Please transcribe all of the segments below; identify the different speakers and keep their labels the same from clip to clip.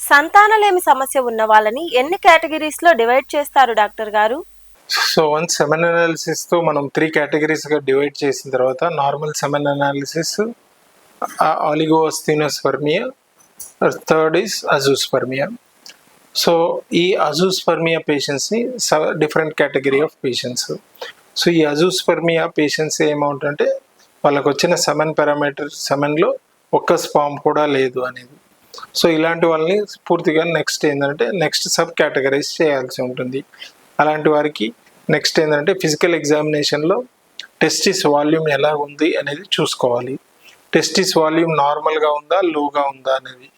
Speaker 1: సంతానలేమి సమస్య ఉన్న వాళ్ళని ఎన్ని కేటగిరీస్లో డివైడ్ చేస్తారు డాక్టర్ గారు?
Speaker 2: సో వన్ సెమెన్ అనాలిసిస్తో మనం త్రీ కేటగిరీస్గా డివైడ్ చేసిన తర్వాత normal semen analysis oligoasthenospermia third is azoospermia so ఈ azoospermia పేషెంట్స్ని different category of patients so ఈ అజూస్పర్మియా పేషెంట్స్ ఏమౌంట్ అంటే వాళ్ళకు వచ్చిన సెమెన్ పారామీటర్ సెమెన్లో ఒక్క స్పామ్ కూడా లేదు అనేది. సో ఇలాంటి వాళ్ళని పూర్తిగా నెక్స్ట్ ఏంటంటే నెక్స్ట్ సబ్ కేటగరైజ్ చేయాల్సి ఉంటుంది. అలాంటి వారికి నెక్స్ట్ ఏంటంటే ఫిజికల్ ఎగ్జామినేషన్లో టెస్టిస్ వాల్యూమ్ ఎలా ఉంది అనేది చూసుకోవాలి. టెస్టిస్ వాల్యూమ్ నార్మల్గా ఉందా లోగా ఉందా అనేది.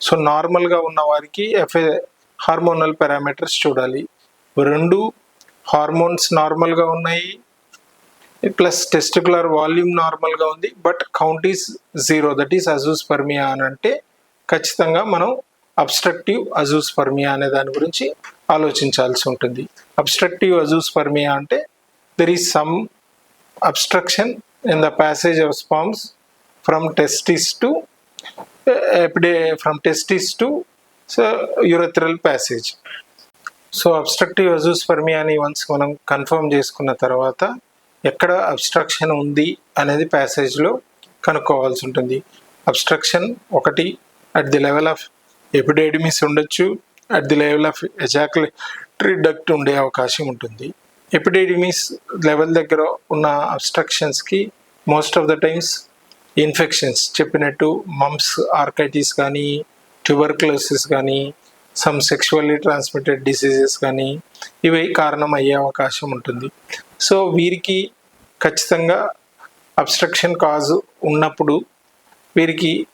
Speaker 2: సో నార్మల్గా ఉన్న వారికి ఎఫ్ఏ హార్మోనల్ పారామీటర్స్ చూడాలి. రెండు హార్మోన్స్ నార్మల్గా ఉన్నాయి ప్లస్ టెస్టికులర్ వాల్యూమ్ నార్మల్గా ఉంది but count is zero that is azoospermia అని అంటే ఖచ్చితంగా మనం అబ్స్ట్రక్టివ్ అజూస్పర్మియా అనే దాని గురించి ఆలోచించాల్సి ఉంటుంది. అబ్స్ట్రక్టివ్ అజూస్పర్మియా అంటే there is some obstruction in the passage of sperms from testis to ఎప్పుడే from testis to urethral passage so obstructive azoospermia అని వన్స్ మనం కన్ఫర్మ్ చేసుకున్న తర్వాత ఎక్కడ అబ్స్ట్రక్షన్ ఉంది అనేది ప్యాసేజ్లో కనుక్కోవాల్సి ఉంటుంది. అబ్స్ట్రక్షన్ ఒకటి at the level of epididymis ఉండొచ్చు. At the level of ejaculatory duct ఉండే అవకాశం ఉంటుంది. ఎపిడెడిమిస్ లెవెల్ దగ్గర ఉన్న అబ్స్ట్రక్షన్స్కి most of the times infections చెప్పినట్టు మమ్స్ ఆర్కైటిస్ కానీ ట్యూబర్క్లోసిస్ కానీ సమ్ సెక్షువల్లీ ట్రాన్స్మిటెడ్ డిసీజెస్ కానీ ఇవి కారణం అయ్యే అవకాశం ఉంటుంది. సో వీరికి ఖచ్చితంగా అబ్స్ట్రక్షన్ కాజ్ ఉన్నప్పుడు వీరికి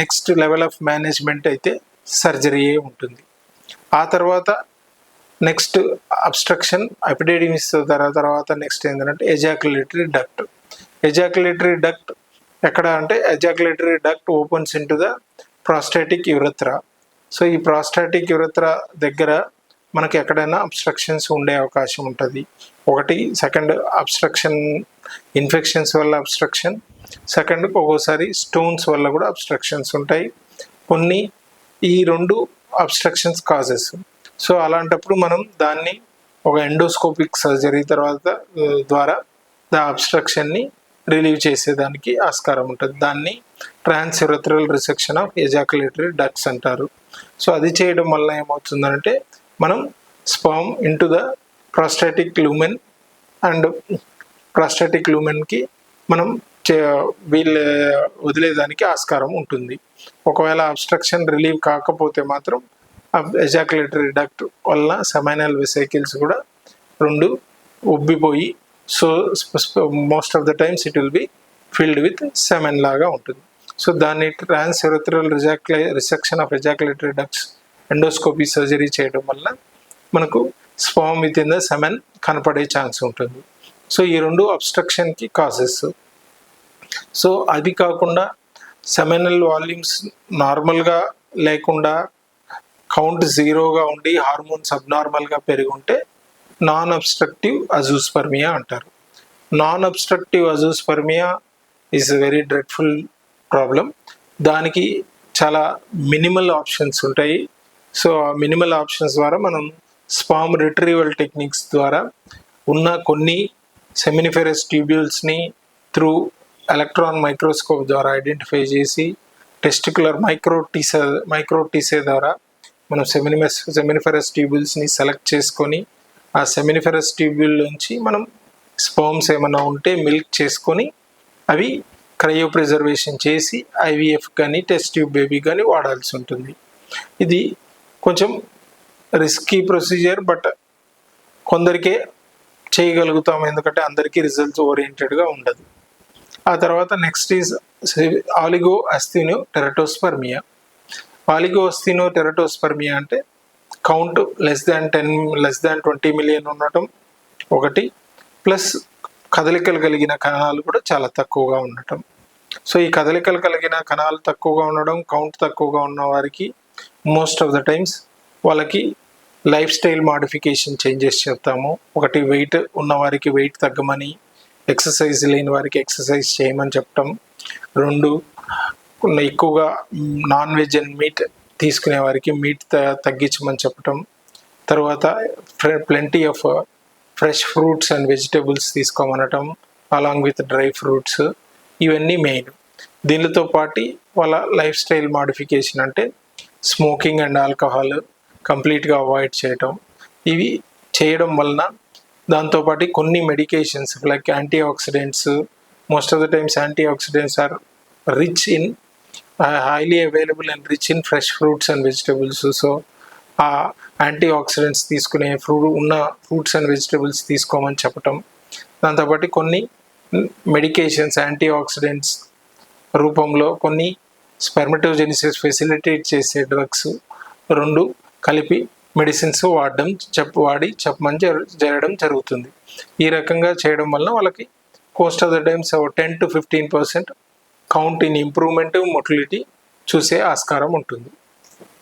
Speaker 2: నెక్స్ట్ లెవెల్ ఆఫ్ మేనేజ్మెంట్ అయితే సర్జరీయే ఉంటుంది. ఆ తర్వాత నెక్స్ట్ అబ్స్ట్రక్షన్ అపిడేడిమిస్ తర్వాత నెక్స్ట్ ఏంటంటే ఎజాకులేటరీ డక్ట్ ఎజాకులేటరీ డక్ట్ ఎక్కడ అంటే ejaculatory duct opens in to the prostatic urethra so ఈ ప్రాస్టాటిక్ యురత్ర దగ్గర మనకి ఎక్కడైనా అబ్స్ట్రక్షన్స్ ఉండే అవకాశం ఉంటుంది. ఒకటి సెకండ్ అబ్స్ట్రక్షన్ ఇన్ఫెక్షన్స్ వల్ల అబ్స్ట్రక్షన్ సెకండ్ ఒక్కోసారి స్టోన్స్ వల్ల కూడా అబ్స్ట్రక్షన్స్ ఉంటాయి. కొన్ని ఈ రెండు అబ్స్ట్రక్షన్స్ కాజెస్ సో అలాంటప్పుడు మనం దాన్ని ఒక ఎండోస్కోపిక్ సర్జరీ తర్వాత ద్వారా దా అబ్స్ట్రక్షన్ని రిలీవ్ చేసేదానికి ఆస్కారం ఉంటుంది. దాన్ని transurethral resection of ejaculatory ducts అంటారు. సో అది చేయడం వల్ల ఏమవుతుందంటే మనం sperm into the prostatic lumen and prostatic లూమెన్కి మనం వీళ్ళ వదిలేదానికి ఆస్కారం ఉంటుంది. ఒకవేళ అబ్స్ట్రక్షన్ రిలీవ్ కాకపోతే మాత్రం ఎజాకులేటరీ డక్ట్ వల్ల సెమైనల్ వెసైకిల్స్ కూడా రెండు ఉబ్బిపోయి so most of the times it will be filled with semen లాగా ఉంటుంది. సో దాన్ని ట్రాన్స్ ఎరథరల్ రిజాక్లే resection of ejaculatory ducts endoscopy surgery చేయడం వల్ల మనకు sperm with in the semen కనపడే ఛాన్స్ ఉంటుంది. సో ఈ రెండు అబ్స్ట్రక్షన్కి కాజెస్ సో అది కాకుండా సెమెనల్ వాల్యూమ్స్ నార్మల్గా లేకుండా కౌంట్ జీరోగా ఉండి హార్మోన్స్ అబ్నార్మల్గా పెరిగి ఉంటే నాన్ అబ్స్ట్రక్టివ్ అజూస్పర్మియా అంటారు. Non obstructive azoospermia is very dreadful problem దానికి చాలా మినిమల్ ఆప్షన్స్ ఉంటాయి. సో ఆ మినిమల్ ఆప్షన్స్ ద్వారా మనం స్పామ్ రిట్రీవల్ టెక్నిక్స్ ద్వారా ఉన్న కొన్ని సెమినిఫెరస్ ట్యూబ్యూల్స్ని త్రూ ఎలక్ట్రాన్ మైక్రోస్కోప్ ద్వారా ఐడెంటిఫై చేసి testicular micro TESE micro TESE ద్వారా మనం సెమినిమస్ సెమినిఫెరస్ ట్యూబ్యూల్స్ని సెలెక్ట్ చేసుకొని ఆ సెమినిఫెరస్ ట్యూబ్యూల్ నుంచి మనం స్పర్మ్స్ ఏమైనా ఉంటే మిల్క్ చేసుకొని అవి క్రయో ప్రిజర్వేషన్ చేసి ఐవీఎఫ్ కానీ టెస్ట్ ట్యూబ్ బేబీ కానీ వాడాల్సి ఉంటుంది. ఇది కొంచెం రిస్కీ ప్రొసీజర్ బట్ కొందరికే చేయగలుగుతాం. ఎందుకంటే అందరికీ రిజల్ట్స్ ఓరియంటెడ్గా ఉండదు. ఆ తర్వాత next is oligo astheno teratospermia. Oligoasthenoteratospermia అంటే count less than ten less than twenty million ఉండటం ఒకటి ప్లస్ కదలికలు కలిగిన కణాలు కూడా చాలా తక్కువగా ఉండటం. సో ఈ కదలికలు కలిగిన కణాలు తక్కువగా ఉండడం కౌంట్ తక్కువగా ఉన్న వారికి మోస్ట్ ఆఫ్ ద టైమ్స్ వాళ్ళకి లైఫ్ స్టైల్ మాడిఫికేషన్ చేంజెస్ చెప్తాము ఒకటి వెయిట్ ఉన్నవారికి వెయిట్ తగ్గమని ఎక్సర్సైజ్ లేని వారికి ఎక్సర్సైజ్ చేయమని చెప్పటం. రెండు ఎక్కువగా నాన్ వెజ్ అండ్ మీట్ తీసుకునే వారికి మీట్ తగ్గించమని చెప్పటం. తర్వాత plenty of fresh fruits and vegetables తీసుకోమనటం along with dry fruits. ఇవన్నీ మెయిన్. దీనితో పాటు వాళ్ళ లైఫ్ స్టైల్ మాడిఫికేషన్ అంటే స్మోకింగ్ అండ్ ఆల్కహాల్ కంప్లీట్గా అవాయిడ్ చేయటం. ఇవి చేయడం వలన దాంతోపాటు కొన్ని medications like antioxidants most of the times antioxidants are rich in highly available and rich in fresh fruits and vegetables so ఆ యాంటీ ఆక్సిడెంట్స్ తీసుకునే ఫ్రూట్ ఉన్న ఫ్రూట్స్ అండ్ వెజిటబుల్స్ తీసుకోమని చెప్పటం. దాంతోపాటు కొన్ని మెడికేషన్స్ యాంటీ ఆక్సిడెంట్స్ రూపంలో కొన్ని స్పెర్మటోజెనిసిస్ ఫెసిలిటేట్ చేసే డ్రగ్స్ రెండు కలిపి మెడిసిన్స్ వాడడం చెప్ వాడి చెప్పమని జరు జరగడం జరుగుతుంది. ఈ రకంగా చేయడం వల్ల వాళ్ళకి most of the times ten to fifteen percent count in improvement motility చూసే ఆస్కారం ఉంటుంది.